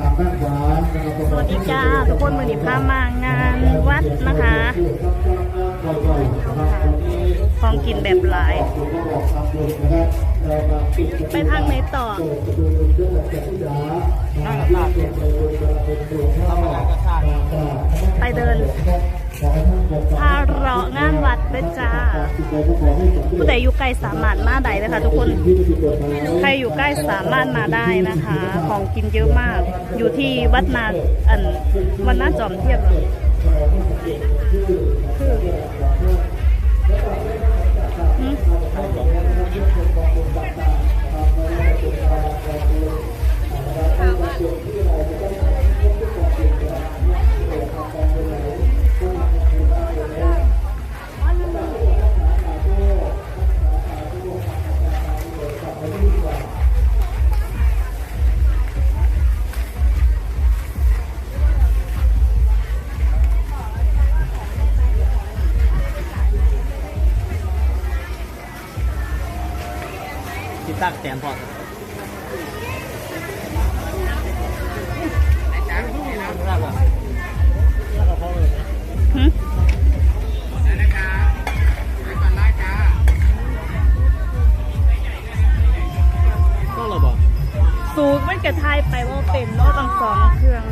สวัสดีจ้าทุกคนวันนี้พามางานวัดนะคะ ของกินแบบหลาย ไปทางไหนต่อไปเดิน พาเราะงานวัดเด้อจ้า ผู้ใดอยู่ใกล้สามารถมาได้นะคะทุกคน ใครอยู่ใกล้สามารถมาได้นะคะ ของกินเยอะมาก อยู่ที่วัดนาอันวันนาจอมเทียบคือ ตั้งแสนพอหืมก็เราบอกสูงมันกระทายไปว่าเป็นเนาะตังสองเครื่อง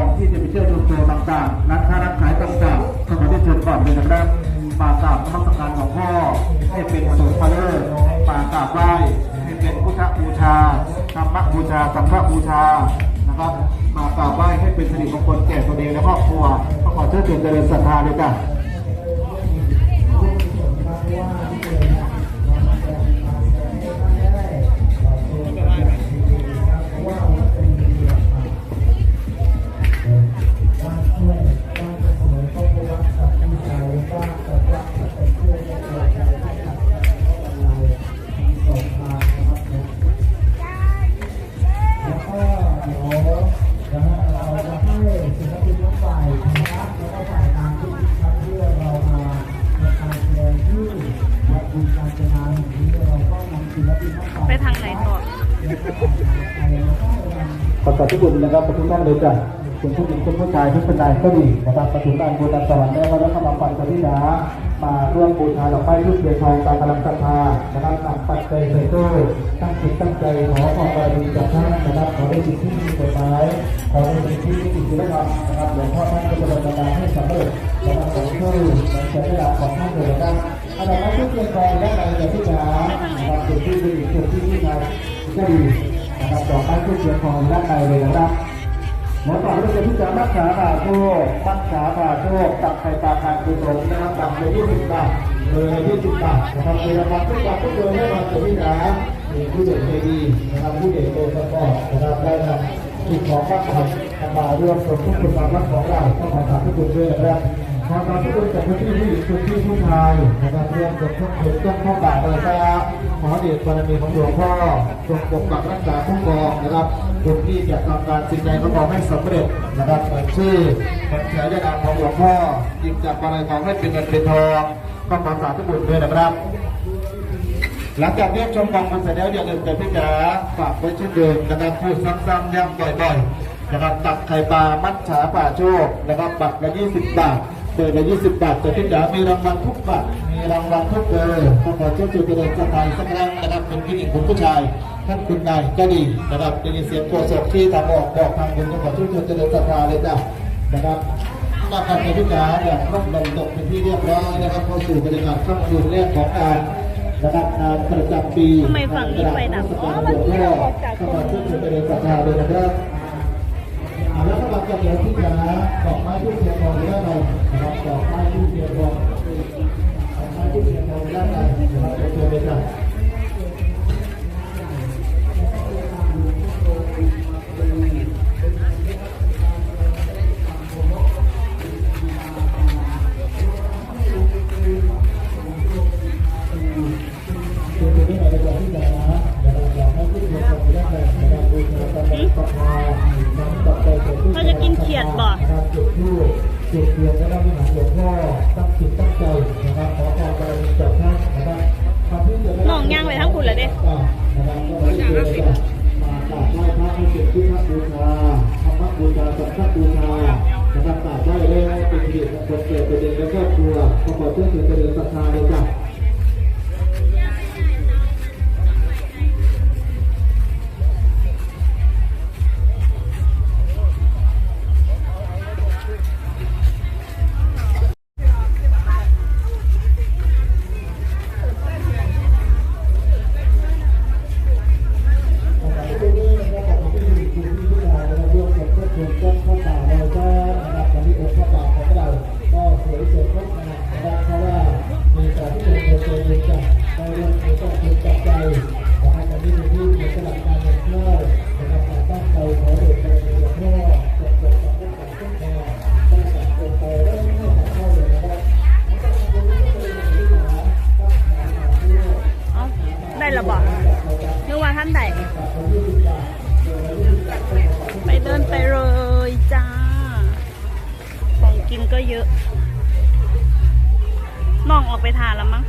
องที่จะไปเที่ยวชมโชว์ต่างๆร้านค้าร้านขายต่างๆสมัยที่เชิญก่อนเลยนะครับมากราบพระพุทธการของพ่อให้เป็นสุภาเลิศมากราบไหว้ให้เป็นพุทธบูชาธรรมบูชาสังฆบูชานะครับมากราบไหว้ให้เป็นสิริมงคลแก่ตัวเองและครอบครัวขอเชิญชวนเจริญศรัทธาเลยกัน ต่อขอขอบทุกคนนะครับขอบทุกท่านเลยจ้ะคุณผู้หญิงคุณผู้ชายทุกคนใดก็ดีนะครับประถุการบูชาสวรรค์ได้และวัฒนธรรมปันปฏิษามาร่วมบูชาดอกไม้รูปเดียวทองตามกำลังศรัทธานะครับนำปัจจัยใส่ตู้ตั้งจิตตั้งใจขอความบารมีจากท่านนะครับขอได้สิ่งที่มีกฎหมายขอได้สิ่งที่มีสิ่งที่ได้ทำนะครับหลวงพ่อท่านก็จะดำเนินการให้สำเร็จนะครับขอช่วยในใจเวลาของท่านเลยนะครับอันดับแรกที่เพียงพอและในใจที่จ๋านะครับส่วนที่ดีส่วนที่ที่งาน ก็ดีนะครับต่อไปผู้เชียร์ของด้านในเลยนะครับหมอต่อด้วยจะพิจารณาขาผ่าโชคปักขาผ่าโชคตักไข่ปลาทางกุศลนะครับตักเลยที่สิบบาทเลยที่สิบบาทนะครับมีรางวัลทุกวันทุกเดือนให้มาเสียที่นามีผู้เด็กใจดีนะครับผู้เด็กโตสปอร์ตนะครับได้นำสิ่งของบ้านพักมาร่วมสมทุกคนมาบ้านของเราต้องขอขอบทุกคนด้วยนะครับขอขอบทุกคนจากพื้นที่ผู้หญิงพื้นที่ผู้ชายนะครับร่วมกับทุกคนต้นข้าป่าเลยครับ อเดชบารมีของหลวงพ่อจงปกปักรักษาผู้กองนะครับคนที่จะทำการสิ่งใดก็ขอให้สำเร็จนะครับเปิดชื่อเป็นฉายานามของหลวงพ่อจิงจับอะไรของให้เป็นเงินเป็นทองก็ขอสาธุบุญด้วยนะครับ หลังจากเรียบชมกองมันเสร็จแล้วอย่าลืมแต่พี่จ๋าฝากไว้เช่นเดิมนะครับพูดซ้ำๆย้ำบ่อยๆนะครับตักไข่ปลามัดฉาป่าโชคนะครับบัตรละ20บาท เปิดละ20บาทแต่พี่จ๋ามีรางวัลทุกบัตรมีรางวัลทุกเบอร์ขอขอเชิญชวนไปเดินสถานสักครั้งนะครับเป็นผู้หญิงคุณผู้ชายท่านคุณนายก็ดีนะครับได้ยินเสียงโฆษกที่ทางออกบอกทางคุณก็ขอเชิญชวนเจริญศรัทธาเลยจ้ะนะครับในรับการบริการเนี่ยต้องลงตกเป็นที่เรียบร้อยนะครับเข้าสู่บรรยากาศค่ำคืนแรกของการนะครับงานประจำปีทำไมฝั่งนี้ไฟดับอ๋อมันหลวงเกี่พ่ยวออกจากสมาชิกจะเป็นประธาเลยนะครับแล้วก็จะเดี๋ยวที่จะดอกไม้ทูบเทียนทองด้านใน นะครับดอกไม้ทูบเทียนทอง จุดเทียนแล้วก็วิหารหลวงพ่อตั้งจิตตั้งใจนะครับขอความบารมีจากท่านนะครับทำให้เกิดน้องย่างไปทั้งคุณเลยเด้นะครับก็ไม่ได้เจอกันมากราบไหว้พระให้เป็นพุทธบูชาธรรมบูชาสังฆบูชานะครับกราบไหว้ได้เป็นสิริมงคลเกิดประเด็นและครอบครัวประกอบด้วยสิ่งเจริญศรัทธาเลยจ้ะ ออกไปทานแล้วมั้ง